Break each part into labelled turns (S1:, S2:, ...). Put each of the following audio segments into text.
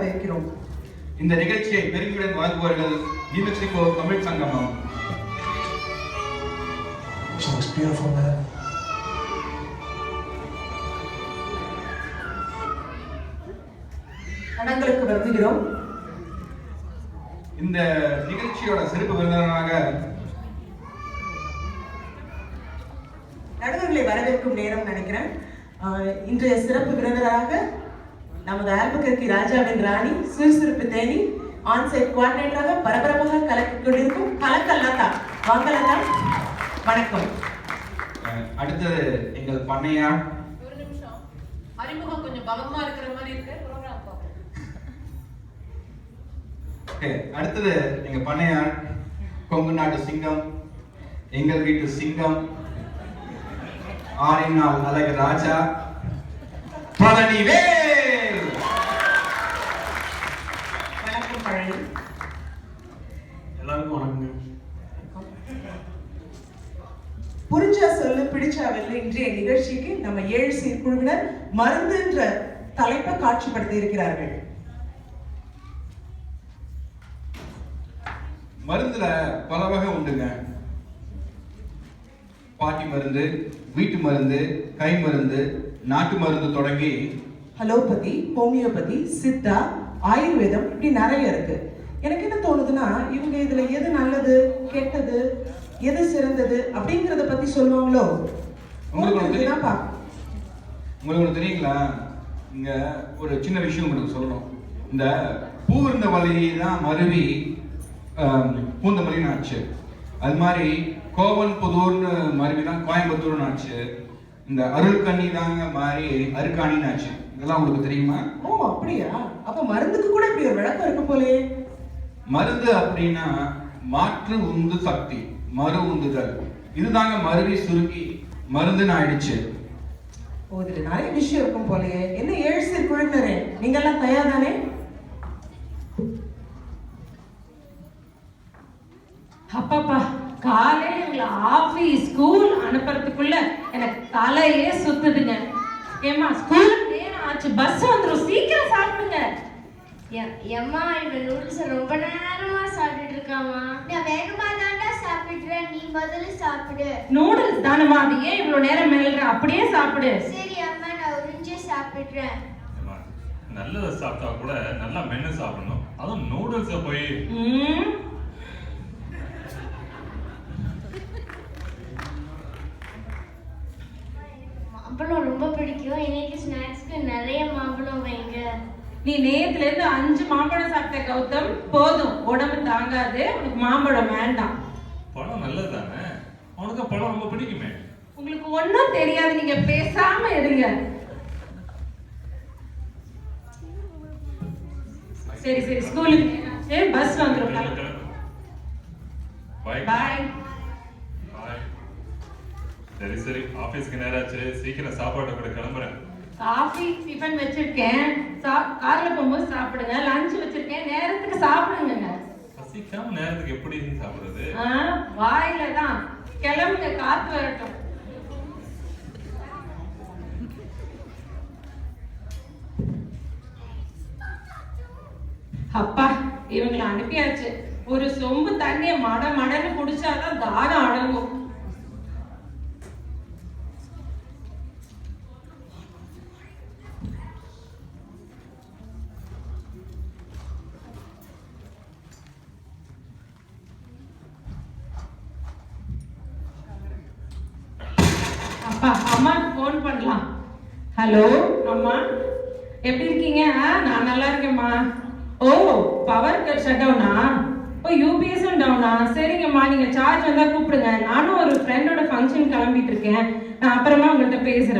S1: வரவேற்கிறோம்
S2: இந்த நிகழ்ச்சியை பெருமையுடன் வழங்குவார்கள் நியூ தமிழ் சங்கமம் She வருகிறோம் இந்த நிகழ்ச்சியோட சிறப்பு விருந்தினராக
S1: நடுவர்களை வரவேற்கும் நேரம் நினைக்கிறேன் இன்றைய சிறப்பு விருந்தினராக நமது ஆல்புக்கருக்கு ராஜாவின் ராணி சுறுசுறுப்பு தேனி ஆன்சைட் குவாடினேட்டராக பரபரப்பாக கலக்கிக் கொண்டிருக்கும் கலக்கல்லதா வாங்கலதா வணக்கம்
S2: அடுத்தது எங்கள் பண்ணையா ஒரு நிமிஷம்
S3: அறிமுகம் கொஞ்சம் பலமா இருக்கிற மாதிரி இருக்கு
S2: அடுத்தது எங்க பண்ணையார் கொங்கு நாட்டு சிங்கம் எங்கள் வீட்டு சிங்கம் ஆரின் நாள் அழகு ராஜா பழனிவே வணக்கம் பழனி எல்லாருக்கும் வணக்கங்க
S1: புரிஞ்சா சொல்லு பிடிச்சா வெல்ல இன்றைய நிகழ்ச்சிக்கு நம்ம ஏழு சீர்குழுவினர் மருந்துன்ற தலைப்பை காட்சிப்படுத்தி இருக்கிறார்கள்
S2: மருந்துல பல வகை உண்டுங்க பாட்டி மருந்து வீட்டு மருந்து கை மருந்து நாட்டு மருந்து தொடங்கி
S1: ஹலோபதி ஹோமியோபதி சித்தா ஆயுர்வேதம் இப்படி நிறைய இருக்கு எனக்கு என்ன தோணுதுன்னா இவங்க இதுல எது நல்லது கெட்டது எது சிறந்தது அப்படிங்கறத பத்தி சொல்லுவாங்களோ உங்களுக்கு
S2: தெரியுங்களா இங்க ஒரு சின்ன விஷயம் உங்களுக்கு சொல்லணும் இந்த பூ இருந்த வலையை தான் மருவி பூந்த ஆச்சு அது மாதிரி கோவன் புதூர்னு மருவி தான் கோயம்புத்தூர்னு ஆச்சு இந்த கண்ணி தாங்க மாதிரி அருக்காணின்னு ஆச்சு இதெல்லாம் உங்களுக்கு தெரியுமா ஓ
S1: அப்படியா அப்ப மருந்துக்கு கூட இப்படி ஒரு விளக்கம் இருக்கு போலே
S2: மருந்து அப்படின்னா மாற்று உந்து சக்தி மறு உந்துதல் இதுதாங்க மருவி சுருக்கி மருந்து ஆயிடுச்சு
S1: ஓ இதுல நிறைய விஷயம் இருக்கும் போலயே என்ன ஏழு சிறு நீங்க எல்லாம் தயார் தானே
S4: அப்பாப்பா காலையில எங்களை ஆபீஸ் ஸ்கூல் அனுப்புறதுக்குள்ள எனக்கு தலையே சுத்துதுங்க ஏமா ஸ்கூல் பஸ் வந்துடும் சீக்கிரம் சாப்பிடுங்க எம்மா இவன் நூடுல்ஸ் ரொம்ப நேரமா சாப்பிட்டுட்டு இருக்காமா
S5: நான் வேகமா தாண்டா சாப்பிடுறேன் நீ முதல்ல சாப்பிடு
S4: நூடுல்ஸ் தானம்மா அது ஏன் இவ்வளவு நேரம் மேல்ற அப்படியே சாப்பிடு
S5: சரி அம்மா நான் உறிஞ்சு சாப்பிடுறேன்
S2: நல்லதை சாப்பிட்டா கூட நல்லா மென்னு சாப்பிடணும் அதுவும் நூடுல்ஸை போய்
S5: ஐயோ இன்னைக்கு ஸ்நாக்ஸ்க்கு நிறைய மாம்பழம் வைங்க
S4: நீ நேத்துல இருந்து அஞ்சு மாம்பழம் சாப்பிட்ட கௌதம் போதும் உடம்பு தாங்காது உனக்கு மாம்பழம் வேண்டாம்
S2: பழம் நல்லதுதானே உனக்கு பழம் ரொம்ப பிடிக்குமே
S4: உங்களுக்கு ஒன்றும் தெரியாது நீங்க பேசாம இருங்க சரி சரி ஸ்கூலுக்கு பஸ் வந்துடும் பாய்
S2: சரி சரி ஆபீஸ்க்கு நேரம் சீக்கிரம் சாப்பாடு கூட கிளம்புறேன்
S4: காஃபி டிஃபன் வச்சிருக்கேன் கார்ல போகும்போது சாப்பிடுங்க லஞ்ச் வச்சிருக்கேன் நேரத்துக்கு சாப்பிடுங்க
S2: பசிக்காம நேரத்துக்கு எப்படி சாப்பிடுறது
S4: வாயில தான் கிளம்புங்க காத்து வரட்டும் அப்பா இவங்களை அனுப்பியாச்சு ஒரு சொம்பு தண்ணியை மட மடன்னு குடிச்சாதான் தாகம் அடங்கும் அப்பா அம்மாக்கு ஃபோன் பண்ணலாம் ஹலோ அம்மா எப்படி இருக்கீங்க நான் நல்லா இருக்கேம்மா ஓ பவர் கட் ஷட் டவுனா ஓ யூபிஎஸும் டவுனா சரிங்கம்மா நீங்கள் சார்ஜ் வந்தால் கூப்பிடுங்க நானும் ஒரு ஃப்ரெண்டோட ஃபங்க்ஷன் கிளம்பிட்டு இருக்கேன் நான் அப்புறமா உங்கள்கிட்ட பேசுகிறேன்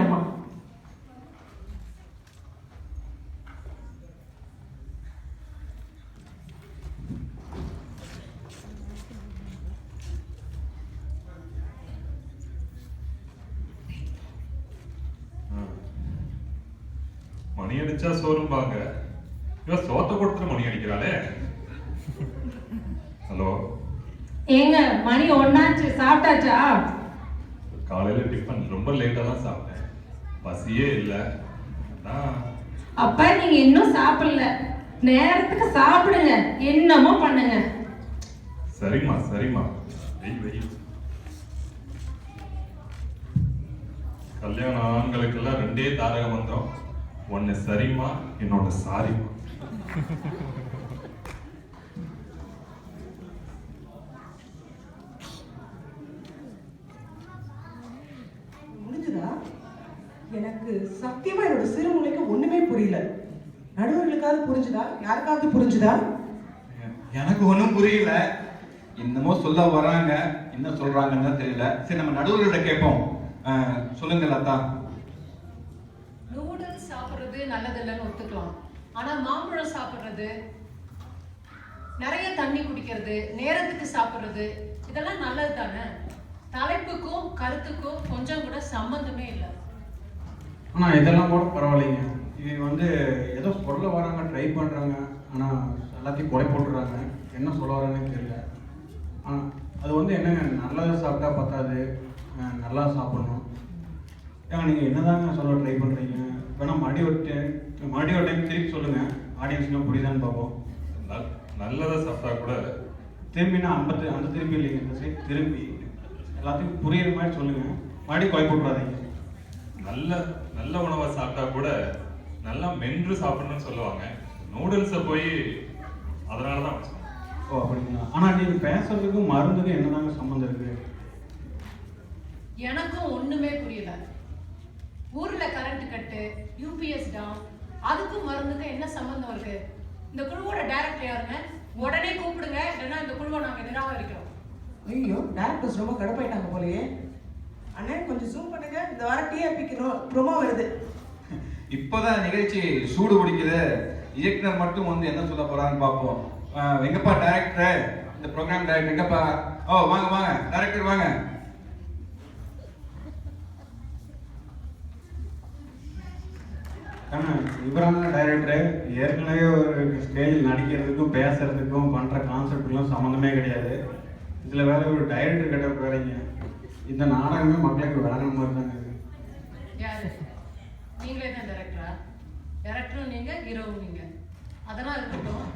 S2: சிரிச்சா சோறும்பாங்க இவ சோத்த கொடுத்துட்டு மணி அடிக்கிறாளே ஹலோ
S4: ஏங்க மணி ஒன்னாச்சு சாப்பிட்டாச்சா
S2: காலையில டிஃபன் ரொம்ப லேட்டா தான் சாப்பிட்டேன் பசியே இல்ல
S4: அப்பா நீங்க இன்னும் சாப்பிடல நேரத்துக்கு சாப்பிடுங்க என்னமோ பண்ணுங்க
S2: சரிம்மா சரிம்மா வெய் கல்யாண ஆண்களுக்கெல்லாம் ரெண்டே தாரக மந்திரம் ஒன்னு சரிமா என்னோட சாரிமா
S1: எனக்கு சத்தியமா என்னோட சிறுமொழிக்கு ஒண்ணுமே புரியல நடுவர்களுக்காவது புரிஞ்சுதா யாருக்காவது புரிஞ்சுதா
S2: எனக்கு ஒன்றும் புரியல என்னமோ சொல்ல வராங்க என்ன சொல்றாங்கன்னு தெரியல சரி நம்ம நடுவர்கிட்ட கேட்போம் சொல்லுங்க லதா
S3: நல்லதில்லைன்னு ஒத்துக்கலாம் ஆனால் மாம்பழம் சாப்பிட்றது நிறைய தண்ணி குடிக்கிறது நேரத்துக்கு சாப்பிட்றது இதெல்லாம் நல்லது தானே தலைப்புக்கும் கருத்துக்கும் கொஞ்சம் கூட சம்மந்தமே இல்லை
S2: ஆனால் இதெல்லாம் கூட பரவாயில்லைங்க இது வந்து ஏதோ சொல்ல வராங்க ட்ரை பண்ணுறாங்க ஆனால் எல்லாத்தையும் கொலை போட்டுறாங்க என்ன சொல்ல வராங்கன்னு தெரியல ஆனால் அது வந்து என்னங்க நல்லதை சாப்பிட்டா பத்தாது நல்லா சாப்பிடணும் ஏன்னா நீங்கள் என்னதாங்க சொல்ல ட்ரை பண்ணுறீங்க வேணா மறுபடியும் ஒரு டைம் மறுபடியும் ஒரு டைம் திருப்பி சொல்லுங்கள் ஆடியன்ஸ்க்கு புரியுதான்னு பார்ப்போம் நல்லதாக சாப்பிட்டா கூட திரும்பினா ஐம்பத்து அந்த திரும்பி இல்லைங்க சரி திரும்பி எல்லாத்துக்கும் புரியுற மாதிரி சொல்லுங்கள் மறுபடியும் குழப்பி விட்றாதீங்க நல்ல நல்ல உணவை சாப்பிட்டா கூட நல்லா மென்று சாப்பிடணும்னு சொல்லுவாங்க நூடுல்ஸை போய் அதனால தான் ஓ அப்படிங்களா ஆனால் நீங்கள் பேசுறதுக்கும் மருந்துக்கும் என்னதாங்க சம்மந்தம் இருக்கு
S3: எனக்கும் ஒன்றுமே புரியல ஊர்ல கரண்ட் கட்டு யூபிஎஸ் டவுன் அதுக்கும் மருந்துக்கும் என்ன சம்பந்தம் இருக்கு இந்த குழுவோட டைரக்டர் யாருங்க உடனே கூப்பிடுங்க இல்லைன்னா இந்த குழுவை நாங்க நிராகரிக்கிறோம்
S1: ஐயோ டேரக்டர்ஸ் ரொம்ப கடுப்பாயிட்டாங்க போலயே அண்ணன் கொஞ்சம் ஜூம் பண்ணுங்க இந்த வாரம் டிஆர்பிக்கு ப்ரொமோ வருது
S2: இப்போதான் நிகழ்ச்சி சூடு பிடிக்குது இயக்குனர் மட்டும் வந்து என்ன சொல்ல போறான்னு பார்ப்போம் எங்கப்பா டேரக்டர் இந்த ப்ரோக்ராம் டேரக்டர் எங்கப்பா ஓ வாங்க வாங்க டேரக்டர் வாங்க இவரான டைரக்டர் ஏற்கனவே ஒரு ஸ்டேஜில் நடிக்கிறதுக்கும் பேசுறதுக்கும் பண்ணுற கான்செப்டுக்கும் சம்மந்தமே கிடையாது இதில் வேற ஒரு டைரக்டர் கிட்ட போறீங்க இந்த நாடகமே மக்களுக்கு வழங்கின மாதிரி தாங்க
S3: நீங்களே தான் டேரக்டரா நீங்க ஹீரோவும் நீங்க அதெல்லாம் இருக்கட்டும்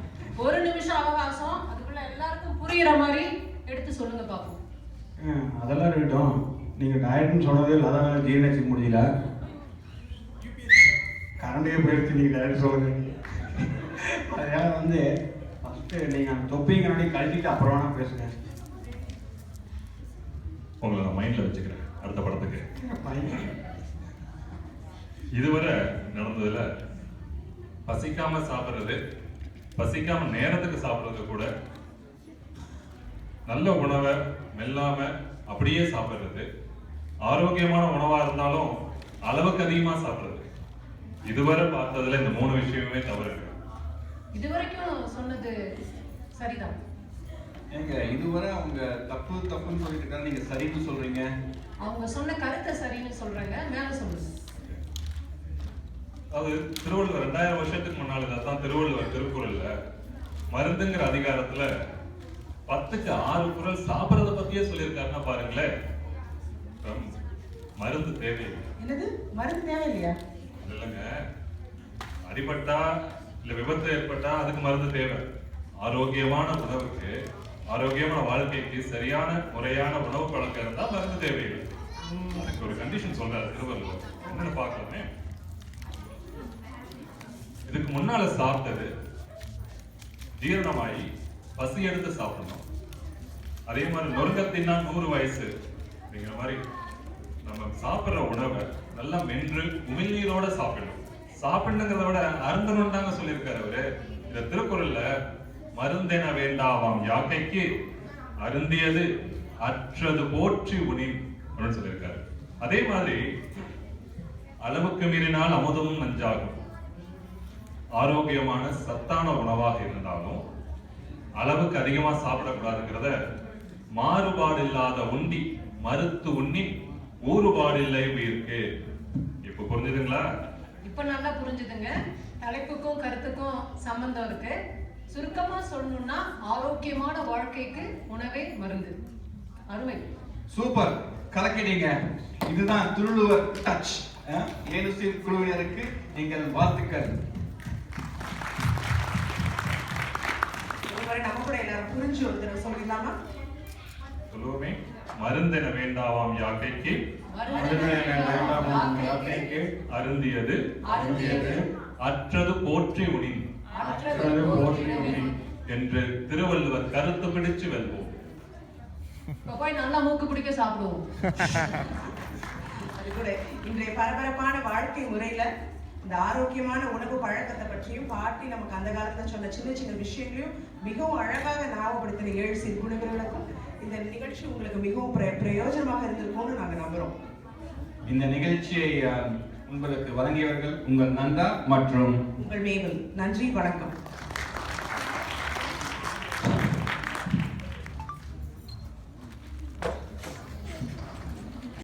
S3: ஒரு நிமிஷம் அவகாசம் அதுக்குள்ள எல்லாருக்கும் புரியுற மாதிரி எடுத்து சொல்லுங்க பாப்போம்
S2: அதெல்லாம் இருக்கட்டும் நீங்க டயட்னு சொன்னதே லதாவால ஜீர்ணிச்சுக்க முடியல கரண்டையே போயிடுச்சு நீங்கள் டேரக்ட் சொல்லுங்க அதனால வந்து ஃபஸ்ட்டு நீங்கள் அந்த தொப்பிங்கிறோடய கழட்டிட்டு அப்புறம் வேணால் பேசுங்க உங்களை நான் மைண்டில் வச்சுக்கிறேன் அடுத்த படத்துக்கு இதுவரை நடந்ததில் பசிக்காம சாப்பிட்றது பசிக்காம நேரத்துக்கு சாப்பிட்றது கூட நல்ல உணவை மெல்லாம அப்படியே சாப்பிட்றது ஆரோக்கியமான உணவா இருந்தாலும் அளவுக்கு அதிகமா சாப்பிட்றது இதுவரை பார்த்ததுல இந்த மூணு விஷயமே தவறு
S3: இதுவரைக்கும் சொன்னது சரிதான்
S2: ஏங்க இதுவரை அவங்க தப்பு தப்புன்னு சொல்லிட்டு நீங்க சரின்னு சொல்றீங்க
S3: அவங்க சொன்ன கருத்தை சரின்னு சொல்றாங்க மேல சொல்லுங்க
S2: அது திருவள்ளுவர் ரெண்டாயிரம் வருஷத்துக்கு முன்னால தான் திருவள்ளுவர் திருக்குறள்ல மருந்துங்கிற அதிகாரத்துல பத்துக்கு ஆறு குரல் சாப்பிடறத பத்தியே சொல்லியிருக்காருன்னா பாருங்களேன் மருந்து தேவை
S1: என்னது மருந்து இல்லையா
S2: இல்லைங்க அடிபட்டா இல்லை விபத்து ஏற்பட்டா அதுக்கு மருந்து தேவை ஆரோக்கியமான உணவுக்கு ஆரோக்கியமான வாழ்க்கைக்கு சரியான முறையான உணவு பழக்கம் இருந்தால் மருந்து தேவையில்லை அதுக்கு ஒரு கண்டிஷன் சொல்றாரு திருவள்ளுவர் என்னன்னு பார்க்கலாமே இதுக்கு முன்னால சாப்பிட்டது ஜீரணமாயி பசி எடுத்து சாப்பிடணும் அதே மாதிரி நொறுக்கத்தின்னா நூறு வயசு அப்படிங்கிற மாதிரி நம்ம சாப்பிட்ற உணவை நல்லா மென்று உமிழ்நீரோட சாப்பிடணும் சாப்பிடணுங்கிறத விட அருந்தணும் தாங்க சொல்லியிருக்காரு அவரு இந்த திருக்குறள்ல மருந்தென வேண்டாவாம் யாக்கைக்கு அருந்தியது அற்றது போற்றி உனின் அப்படின்னு சொல்லியிருக்காரு அதே மாதிரி அளவுக்கு மீறினால் அமுதமும் நஞ்சாகும் ஆரோக்கியமான சத்தான உணவாக இருந்தாலும் அளவுக்கு அதிகமா சாப்பிடக்கூடாதுங்கிறத மாறுபாடு இல்லாத உண்டி மருத்து உண்ணி ஊறுபாடு இல்லை இருக்கு இப்ப புரிஞ்சுதுங்களா
S3: இப்ப நல்லா புரிஞ்சுதுங்க தலைப்புக்கும் கருத்துக்கும் சம்பந்தம் இருக்கு சுருக்கமா சொல்லணும்னா ஆரோக்கியமான வாழ்க்கைக்கு உணவே மருந்து அருமை
S2: சூப்பர் கலக்கிட்டீங்க இதுதான் திருளுவர் டச் ஏனுசின் குழுவினருக்கு நீங்கள் வாழ்த்துக்கள்
S1: நம்ம கூட எல்லாரும் புரிஞ்சு ஒரு தடவை சொல்லிடலாமா
S2: சொல்லுவோமே மருந்தென வேண்டாவாம் யாக்கைக்கு அருந்தியது அற்றது போற்றி உனின் என்று திருவள்ளுவர் கருத்து பிடிச்சு வெல்வோம்
S3: நல்லா மூக்கு பிடிக்க சாப்பிடுவோம்
S1: இன்றைய பரபரப்பான வாழ்க்கை முறையில இந்த ஆரோக்கியமான உணவு பழக்கத்தை பற்றியும் பாட்டி நமக்கு அந்த காலத்துல சொன்ன சின்ன சின்ன விஷயங்களையும் மிகவும் அழகாக ஞாபகப்படுத்தின ஏழு சிறு குணங்களுக்கும் இந்த நிகழ்ச்சி உங்களுக்கு மிகவும் பிரயோஜனமாக இருந்திருக்கும்னு நாங்க நம்புறோம்
S2: இந்த நிகழ்ச்சியை உங்களுக்கு வழங்கியவர்கள் உங்கள் நந்தா மற்றும்
S1: உங்கள் மேவல் நன்றி வணக்கம்